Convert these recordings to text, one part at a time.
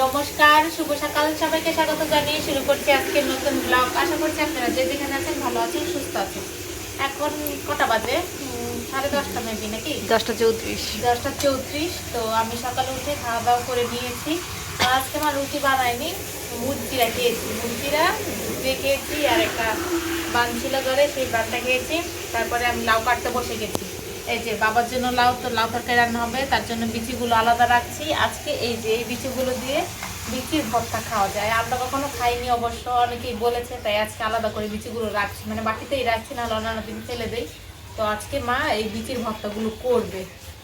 নমস্কার শুভ সকাল। সবাইকে স্বাগত জানিয়ে শুরু করছি আজকে নতুন ব্লগ আশা করছি আপনারা যে যেখানে আছেন ভালো আছেন সুস্থ আছেন। এখন কটা বাজে? সাড়ে দশটা মেবি নাকি? দশটা চৌত্রিশ। দশটা চৌত্রিশ তো আমি সকালে উঠে খাওয়া দাওয়া করে নিয়েছি। আর আজকে আমার রুটি বানাইনি মুরগিরা খেয়েছি। মুরগিরা দিয়ে খেয়েছি আর একটা বান ছিল ঘরে সেই বানটা খেয়েছি। তারপরে আমি লাউ কাটতে বসে গেছি। এই যে বাবার জন্য লাউ, তো লাউ তরকারি রান্না হবে, তার জন্য বিচিগুলো আলাদা রাখছি। আজকে এই যে এই বিচিগুলো দিয়ে বিচির ভর্তা খাওয়া যায়। আমরা কখনো খাইনি অবশ্য, অনেকেই বলেছে, তাই আজকে আলাদা করে বিচিগুলো রাখছি। মানে বাটিতেই রাখছি না অন্যান্য দিন ফেলে দেই। তো আজকে মা এই বিচির ভর্তাগুলো করবে।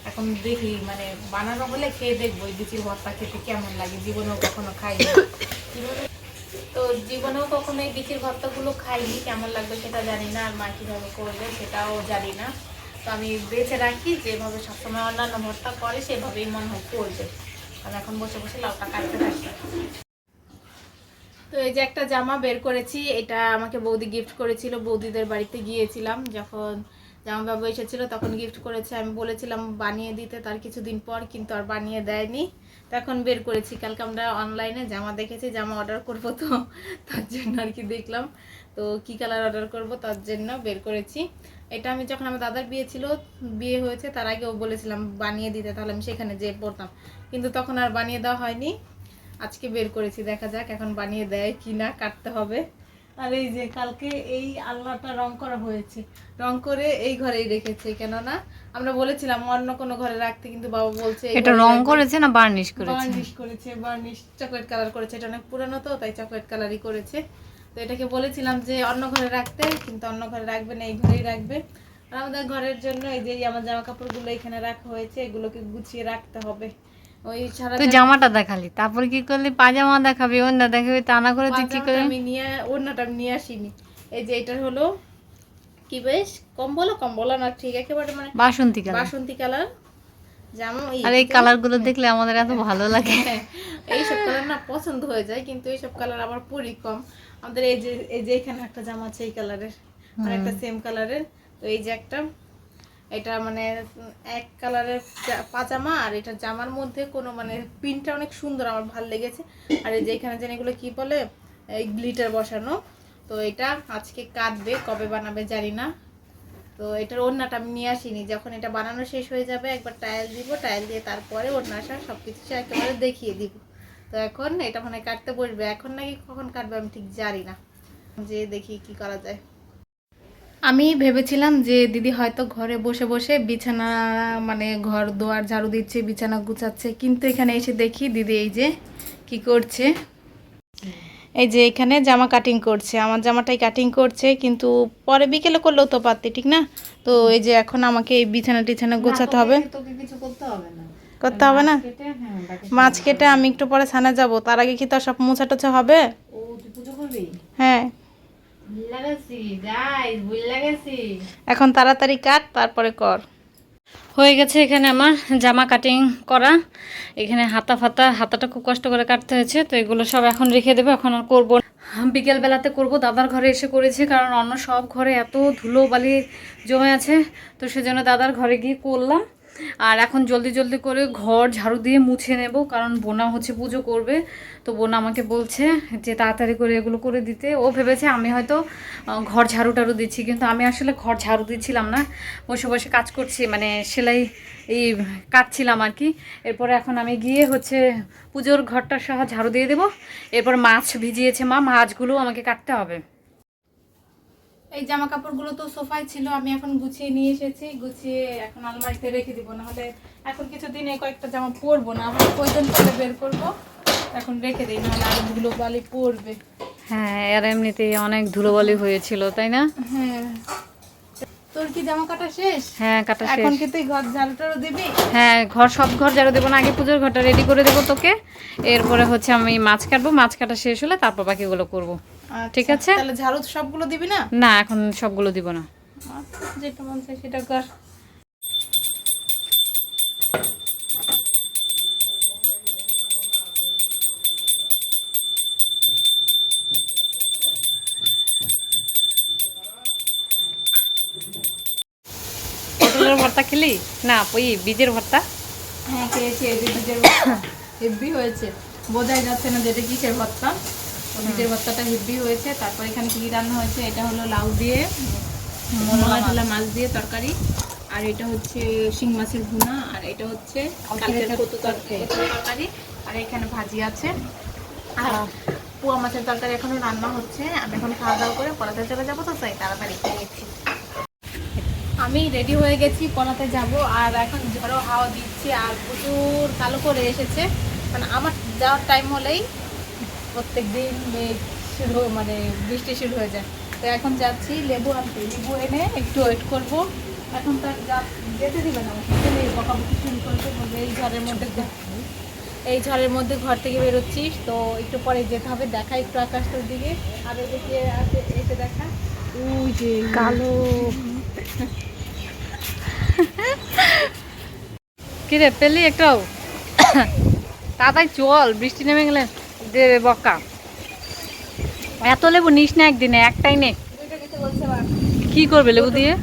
এখন দেখি মানে বানানো হলে খেয়ে দেখব এই বিচির ভর্তা খেতে কেমন লাগে। জীবনেও কখনো খাইনি। তো জীবনেও কখনো এই বিচির ভর্তাগুলো খাইনি। কেমন লাগবে সেটা জানি না, আর মা কীভাবে করবে সেটাও জানি না। তো আমি বেছে রাখি, যেভাবে সবসময় অন্যান্য ভর্তা করে, সেভাবেই মনে হয় করবে। আমি এখন বসে বসে লাউটা কাটতে থাকি। তো এই যে একটা জামা বের করেছি, এটা আমাকে বৌদি গিফট করেছিল। বৌদিদের বাড়িতে গিয়েছিলাম, যখন জামা বাবু এসেছিল, তখন গিফট করেছে। আমি বলেছিলাম, বানিয়ে দিতে তার কিছুদিন পর, কিন্তু আর বানিয়ে দেয়নি। তখন বের করেছি। কালকে আমরা অনলাইনে জামা দেখেছি, জামা অর্ডার করব তো, তার জন্য আর কি দেখলাম। তো কি কালার অর্ডার করব তার জন্য বের করেছি। এটা আমি যখন আমার দাদার বিয়ে ছিল বিয়ে হয়েছে তার আগেও বলেছিলাম বানিয়ে দিতে তাহলে আমি সেখানে যেয়ে পড়তাম। কিন্তু তখন আর বানিয়ে দেওয়া হয়নি। আজকে বের করেছি দেখা যাক এখন বানিয়ে দেয় কি না কাটতে হবে। আর এই যে কালকে এই আলনাটা রং করা হয়েছে রং করে এই ঘরেই রেখেছে কেননা আমরা বলেছিলাম অন্য কোনো ঘরে রাখতে কিন্তু বাবা বলছে এটা রং করেছে না বার্নিশ করেছে? বার্নিশ করেছে বার্নিশ চকলেট কালার করেছে এটা অনেক পুরানো তো তাই চকলেট কালারই করেছে। তো এটাকে বলেছিলাম যে অন্য ঘরে রাখতে কিন্তু অন্য ঘরে রাখবে না এই ঘরেই রাখবে। আর আমাদের ঘরের জন্য এই যে আমার জামা কাপড়গুলো এখানে রাখা হয়েছে এগুলোকে গুছিয়ে রাখতে হবে। ওই সারা তুই জামাটা দেখালি তারপর কি করলি? পাজামা দেখাবি অন্য দেখাবি তা না করে তুই কি করলি আমি নিয়ে অন্যটা আমি নিয়ে আসিনি। এই যে এটা হলো কি বেশ? কম্বল কম্বল না ঠিক একেবারে মানে বাসন্তী কালার। বাসন্তী কালার। জামা এই আর এই কালারগুলো দেখলে আমাদের এত ভালো লাগে। এইসব কালার না পছন্দ হয়ে যায় কিন্তু এইসব কালার আবার পরি কম। আমাদের এই যে এই যে এখানে একটা জামা আছে এই কালারের আর একটা সেম কালারের। তো এই যে একটা এটা মানে এক কালারের পাজামা আর এটা জামার মধ্যে কোনো মানে প্রিন্টটা অনেক সুন্দর আমার ভালো লেগেছে। আর এই যে এখানে যেন এগুলো কি বলে এই গ্লিটার বসানো। তো এটা আজকে কাটবে কবে বানাবে জানি না। তো এটার ওড়নাটা আমি নিয়ে আসিনি। যখন এটা বানানো শেষ হয়ে যাবে একবার টাইল দিব টাইল দিয়ে তারপরে ওড়না আসা সব কিছু একেবারে দেখিয়ে দিব। তো এখন এটা মানে কাটতে বসবে। এখন নাকি কখন কাটবে আমি ঠিক জানি না। যে দেখি কি করা যায়। আমি ভেবেছিলাম যে দিদি হয়তো ঘরে বসে বসে বিছানা মানে ঘর দোয়ার ঝাড়ু দিচ্ছে বিছানা গুছাচ্ছে। কিন্তু এখানে এসে দেখি দিদি এই যে কি করছে। এই যে এখানে জামা কাটিং করছে। আমার জামাটাই কাটিং করছে কিন্তু পরে বিকেলে করলেও তো পারতি ঠিক না? তো এই যে এখন আমাকে এই বিছানা টিছানা গোছাতে হবে। কিছু করতে হবে না। করতে হবে না? মাছ কেটে আমি একটু পরে ছানা যাব। তার আগে কি তো সব মোছা টোছা হবে? ও তুই পুজো করবি? হ্যাঁ। লাগাছি যাই ভুল লাগাছি এখন তাড়াতাড়ি কাট তারপরে কর। হয়ে গেছে এখানে আমার জামা কাটিং করা। এখানে হাতা ফাতা হাতাটা খুব কষ্ট করে কাটতে হয়েছে তো এগুলো সব এখন রেখে দেবো এখন আর করব বিকেলবেলাতে করব দাদার ঘরে এসে করেছি কারণ অন্য সব ঘরে এত ধুলো বালি জমে আছে তো সেজন্য দাদার ঘরে গিয়ে করলাম। আর এখন জলদি জলদি করে ঘর ঝাড়ু দিয়ে মুছে নেব, কারণ বোনা হচ্ছে পুজো করবে। তো বোনা আমাকে বলছে যে তাড়াতাড়ি করে এগুলো করে দিতে। ও ভেবেছে আমি হয়তো ঘর ঝাড়ু টাড়ু দিচ্ছি, কিন্তু আমি আসলে ঘর ঝাড়ু দিচ্ছিলাম না। বসে বসে কাজ করছি মানে সেলাই এই কাটছিলাম আর কি। এরপরে এখন আমি গিয়ে হচ্ছে পুজোর ঘরটা সহ ঝাড়ু দিয়ে দেবো। এরপর মাছ ভিজিয়েছে মা, মাছগুলো আমাকে কাটতে হবে। এই জামা কাপড়গুলো তো সোফায় ছিল আমি এখন গুছিয়ে নিয়ে এসেছি গুছিয়ে এখন আলমারিতে রেখে দিব নাহলে এখন কিছুদিন এই কয়েকটা জামা পরবো না আবার প্রয়োজন পরে বের করব এখন রেখে দিই নাহলে আরও ধুলো বালি পড়বে হ্যাঁ আর এমনিতেই অনেক ধুলোবালি হয়েছিল তাই না? হ্যাঁ। তোর কি জামা কাটা শেষ? হ্যাঁ কাটা এখন কি তুই ঘর দিবি? হ্যাঁ ঘর সব ঘর ঝাড়ু দেবো না আগে পুজোর ঘরটা রেডি করে দেবো তোকে। এরপরে হচ্ছে আমি মাছ কাটবো মাছ কাটা শেষ হলে তারপর বাকিগুলো করব। ঠিক আচ্ছা, আছে? তাহলে ঝাড়ু সবগুলো দিবি না? না এখন সবগুলো দিব না। আচ্ছা, যেটা মন চায় সেটা কর। পটলের ভর্তা খেলি? না ওই বীজের ভর্তা। হ্যাঁ খেয়েছি এই বীজের হেভি হয়েছে। বোঝাই যাচ্ছে না যেটা কিসের ভর্তা। বিটের ভর্তাটা হেভি হয়েছে তারপর এখানে কি রান্না হয়েছে এটা হলো লাউ দিয়ে মোলা ঢালা মাছ দিয়ে তরকারি আর এটা হচ্ছে শিং মাছের ভুনা আর এটা হচ্ছে তরকারি। আর এখানে ভাজি আছে। আর পুয়া মাছের তরকারি এখনও রান্না হচ্ছে আমি এখন খাওয়া দাওয়া করে পড়াতে চলে যাব তো তাই তাড়াতাড়ি খেয়ে নিচ্ছি। আমি রেডি হয়ে গেছি পড়াতে যাব আর এখন ঝড়ো হাওয়া দিচ্ছে আর প্রচুর কালো করে এসেছে। মানে আমার যাওয়ার টাইম হলেই প্রত্যেক দিন মেঘ শুরু মানে বৃষ্টি শুরু হয়ে যায়। তো এখন যাচ্ছি লেবু আনতে। লেবু এনে একটু ওয়েট করব। এখন তার যা যেতে দিবে না আমাকে বকাবকি শুরু করবে বলবে এই ঝড়ের মধ্যে এই ঝড়ের মধ্যে ঘর থেকে বেরোচ্ছিস তো একটু পরে যেতে হবে দেখা একটু আকাশটার দিকে। আর এদিকে আছে এসে দেখা। ওই যে কালো। কিরে পেলি একটাও? তাড়াতাড়ি চল বৃষ্টি নেমে গেলে। দেবে বকা। এত লেবু নিস না একদিনে একটাই নে। কি করবে লেবু দিয়ে?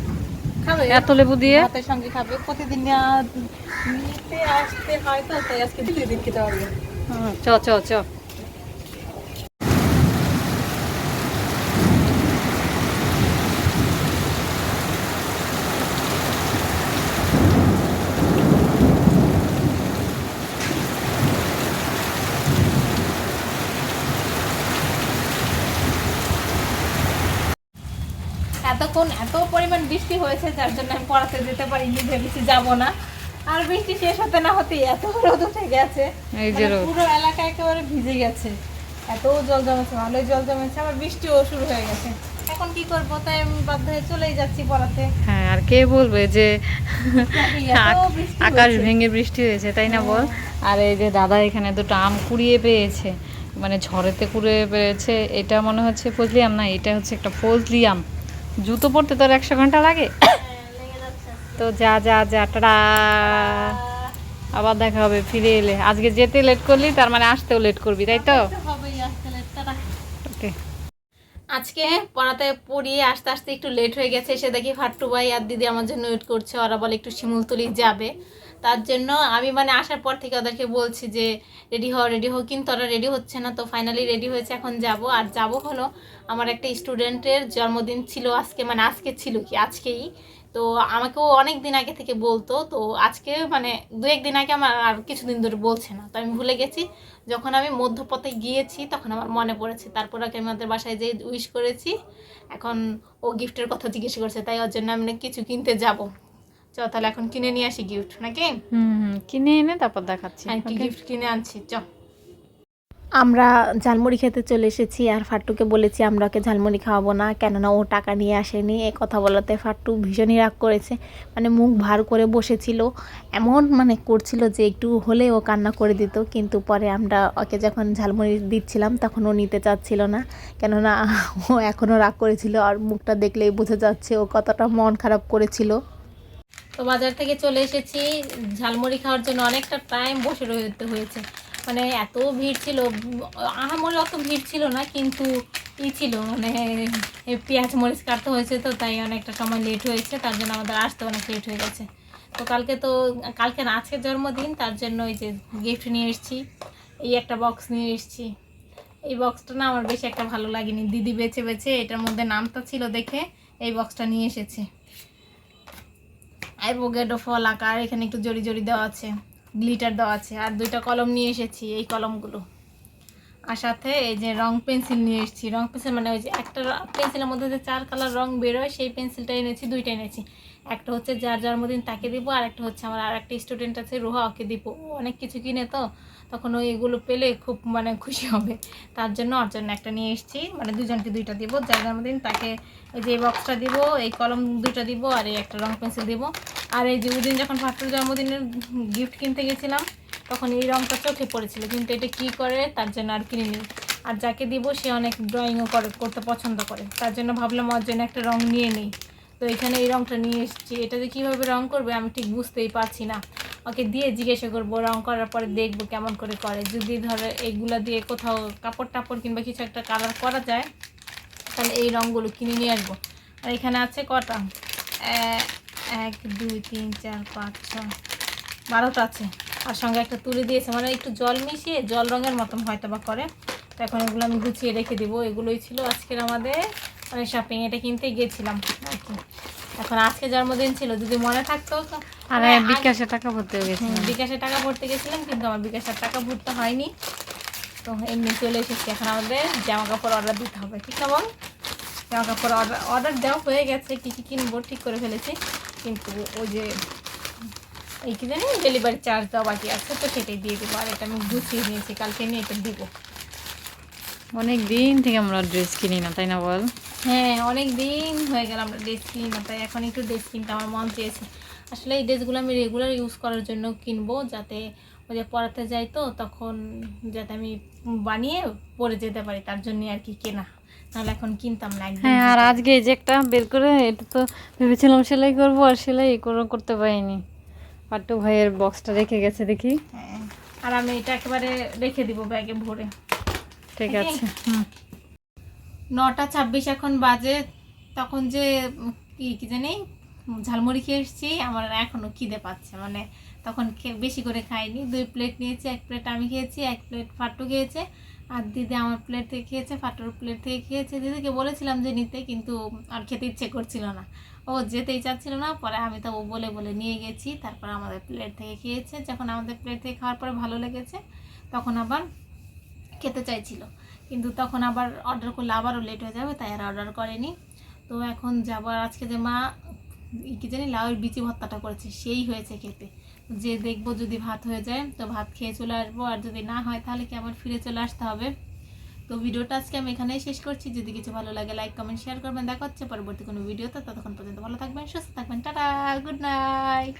খাবে। এত লেবু দিয়ে? ভাতের সঙ্গে খাবে। প্রতিদিন নিতে আসতে হয় তো তাই আজকে দিন খেতে পারবে চ চ চ। এতক্ষণ এত পরিমাণ বৃষ্টি হয়েছে যার জন্য আমি পড়াতে যেতে পারিনি ভেবেছি যাব না। আর বৃষ্টি শেষ হতে না হতে এত রোদ উঠে গেছে। এই যে মানে। পুরো এলাকা একেবারে ভিজে গেছে। এত জল জমেছে ভালোই জল জমেছে আবার বৃষ্টিও শুরু হয়ে গেছে। এখন কি করব? তাই আমি বাধ্য হয়ে চলেই যাচ্ছি পড়াতে। হ্যাঁ আর কে বলবে যে আকাশ ভেঙে বৃষ্টি হয়েছে তাই না বল? আর এই যে দাদা এখানে দুটো আম কুড়িয়ে পেয়েছে। মানে ঝড়েতে কুড়িয়ে পেয়েছে এটা মনে হচ্ছে ফজলি আম না এটা হচ্ছে একটা ফজলি আম। জুতো পরতে তোর একশো ঘণ্টা লাগে। তো যা যা যা টাটা। আবার দেখা হবে ফিরে এলে। আজকে যেতে লেট করলি তার মানে আসতেও লেট করবি তাই তো। ওকে আজকে পড়াতে পড়িয়ে আস্তে আস্তে একটু লেট হয়ে গেছে এসে দেখি ফাট্টু ভাই আর দিদি আমার জন্য ওয়েট করছে ওরা বলে একটু শিমুলতলি যাবে। তার জন্য আমি মানে আসার পর থেকে ওদেরকে বলছি যে, রেডি হও রেডি হও। কিন্তু ওরা রেডি হচ্ছে না, তো ফাইনালি রেডি হয়েছে, এখন যাব। আর যাব হলো আমার একটা স্টুডেন্টের জন্মদিন ছিল আজকে মানে আজকে ছিল কি, আজকেই। তো আমাকেও অনেক দিন আগে থেকে বলতো, তো আজকে মানে দু একদিন আগে আমার আর কিছুদিন ধরে বলছে না। তো আমি ভুলে গেছি, যখন আমি মধ্যপথে গিয়েছি, তখন আমার মনে পড়েছে। তারপর ওকে আমি ওদের বাসায় যেয়ে উইশ করেছি। এখন ও গিফটের কথা জিজ্ঞেস করছে, তাই ওর জন্য আমি কিছু কিনতে যাব। চ তাহলে এখন কিনে নিয়ে আসি গিফট নাকি? হুম হুম কিনে এনে তারপর দেখাচ্ছি হ্যাঁ কি গিফট কিনে আনছি চ আমরা ঝালমুড়ি খেতে চলে এসেছি আর ফাট্টুকে বলেছি আমরা ওকে ঝালমুড়ি খাওয়াবো না কেননা ও টাকা নিয়ে আসেনি। এ কথা বলাতে ফাট্টু ভীষণই রাগ করেছে মানে মুখ ভার করে বসেছিল এমন মানে করছিল যে একটু হলে ও কান্না করে দিত কিন্তু পরে আমরা ওকে যখন ঝালমুড়ি দিচ্ছিলাম তখন ও নিতে চাচ্ছিল না কেননা ও এখনও রাগ করেছিল আর মুখটা দেখলেই বোঝা যাচ্ছে ও কতটা মন খারাপ করেছিল। তো বাজার থেকে চলে এসেছি। ঝালমুড়ি খাওয়ার জন্য অনেকটা টাইম বসে রইতে হয়েছে। মানে এত ভিড় ছিল, আহামরি অত ভিড় ছিল না, কিন্তু ই ছিল মানে পেঁয়াজ মরিচ কাটতে হয়েছে তো, তাই অনেকটা সময় লেট হয়েছে, তার জন্য আমাদের আসতে অনেক লেট হয়ে গেছে। তো কালকে তো, কালকে না আজকের জন্মদিন, তার জন্য ওই যে গিফট নিয়ে এসেছি, এই একটা বক্স নিয়ে এসেছি। এই বক্সটা না আমার বেশি একটা ভালো লাগেনি। দিদি বেছে বেছে এটার মধ্যে নামটা ছিল দেখে এই বক্সটা নিয়ে এসেছি। অ্যাভোকেডো ফল আকার, এখানে একটু জড়ি জড়ি দেওয়া আছে, গ্লিটার দেওয়া আছে, আর দুইটা কলম নিয়ে এসেছি এই কলমগুলো। আর সাথে এই যে রং পেন্সিল নিয়ে এসেছি। রং পেন্সিল মানে ওই যে একটা পেন্সিলের মধ্যে যে চার কালার রং বেরোয়, সেই পেন্সিলটা এনেছি, দুইটা এনেছি। একটা হচ্ছে যার যার মতন তাকে দিব আর একটা হচ্ছে আমার আর একটা স্টুডেন্ট আছে রোহা, ওকে দিব। অনেক কিছু কিনে তো তখন ওই এগুলো পেলে খুব মানে খুশি হবে। তার জন্য ওর জন্য একটা নিয়ে এসেছি। মানে দুজনকে দুইটা দিব, যার জন্মদিন তাকে এই যে বক্সটা দিব, এই কলম দুইটা দিব, আর এই একটা রং পেন্সিল দিব। আর এই যে ওদিন যখন ফাটুর জন্মদিনের গিফট কিনতে গেছিলাম, তখন এই রংটা চোখে পড়েছিল। কিন্তু এটা কি করে, তার জন্য আর কিনিনি। আর যাকে দিব, সে অনেক ড্রয়িংও করে, করতে পছন্দ করে। তার জন্য ভাবলাম, ওর জন্য একটা রং নিয়ে নিই। তো এখানে এই রংটা নিয়ে এসেছি। এটা যে কীভাবে রং করবে, আমি ঠিক বুঝতেই পারছি না। ওকে দিয়ে জিজ্ঞাসা করব, রং করার পরে দেখব কেমন করে করে। যদি ধরো এইগুলা দিয়ে কোথাও কাপড় টাপড় কিংবা কিছু একটা কালার করা যায়, তাহলে এই রঙগুলো কিনে নিয়ে আসব। আর এখানে আছে কটা? এক, দুই, তিন, চার, পাঁচ, ছয়, বারোটা আছে। আর সঙ্গে একটা তুলে দিয়েছে মানে একটু জল মিশিয়ে জল রঙের মতন হয়তো বা করে। তো এখন এগুলো আমি গুছিয়ে রেখে দেবো। এগুলোই ছিল আজকের আমাদের মানে শপিং এটা কিনতে গিয়েছিলাম আর কি। এখন আজকে জন্মদিন ছিল যদি মনে থাকতো আর মানে বিকাশে টাকা ভরতে গেছে হুম, বিকাশে টাকা ভরতে গেছিলাম কিন্তু আমার বিকাশের টাকা ভরতে হয়নি। তো এমনি চলে এসেছি এখন আমাদের জামা কাপড় অর্ডার দিতে হবে ঠিক না বল? জামা কাপড় অর্ডার অর্ডার দেওয়া হয়ে গেছে কী কী কিনবো ঠিক করে ফেলেছি কিন্তু ওই যে এই কি জানি ডেলিভারি চার্জ দেওয়া বাকি আছে তো সেটাই দিয়ে দেবো আর এটা আমি গুছিয়ে নিয়েছি কালকে নিয়ে এটা দিব। অনেক দিন থেকে আমরা ড্রেস কিনি না তাই না বল? হ্যাঁ অনেক দিন হয়ে গেল আমরা ড্রেস কিনি না তাই এখন একটু ড্রেস কিনতে আমার মন চেয়েছে। আসলে এই ড্রেসগুলো আমি রেগুলার ইউজ করার জন্য কিনবো যাতে ওই যে পড়াতে যাই তো তখন যাতে আমি বানিয়ে পরে যেতে পারি তার জন্য আর কি কেনা। নাহলে এখন কিনতাম না হ্যাঁ আর আজকে এই যে একটা বের করে এটা তো ভেবেছিলাম সেলাই করব আর সেলাই করে করতে পারিনি। পাট্টু ভাইয়ের বক্সটা রেখে গেছে দেখি। হ্যাঁ আর আমি এটা একেবারে রেখে দিব ব্যাগে ভরে। ঠিক আছে হুম। নটা ছাব্বিশ এখন বাজে, তখন যে, কি কি জানি, ঝালমুড়ি খেয়ে এসেছি, আমার এখনও খিদে পাচ্ছে মানে তখন বেশি করে খাইনি। দুই প্লেট নিয়েছি, এক প্লেট আমি খেয়েছি, এক প্লেট ফাটু খেয়েছে, আর দিদি আমার প্লেট থেকে খেয়েছে, ফাটুর প্লেট থেকে খেয়েছে। দিদিকে বলেছিলাম যে নিতে, কিন্তু আর খেতে ইচ্ছে করছিল না। ও যেতেই চাচ্ছিল না, পরে আমি তো ও বলে বলে নিয়ে গেছি, তারপর আমাদের প্লেট থেকে খেয়েছে। যখন আমাদের প্লেট থেকে খাওয়ার পরে ভালো লেগেছে, তখন আবার খেতে চাইছিল। কিন্তু তখন আবার অর্ডার করলে আবারও লেট হয়ে যাবে, তাই আর অর্ডার করেনি। তো এখন যাব আজকে যে মা কি জানি লাউয়ের বিচি ভর্তাটা করেছে, সেই হয়েছে খেতে। যে দেখব যদি ভাত হয়ে যায়, তো ভাত খেয়ে চলে আসব, আর যদি না হয় তাহলে কি আবার ফিরে চলে আসতে হবে। তো ভিডিওটা আজকে আমি এখানেই শেষ করছি। যদি কিছু ভালো লাগে লাইক কমেন্ট শেয়ার করবেন। দেখা হচ্ছে পরবর্তী কোনো ভিডিওতে। ততক্ষণ পর্যন্ত ভালো থাকবেন, সুস্থ থাকবেন। Tata good night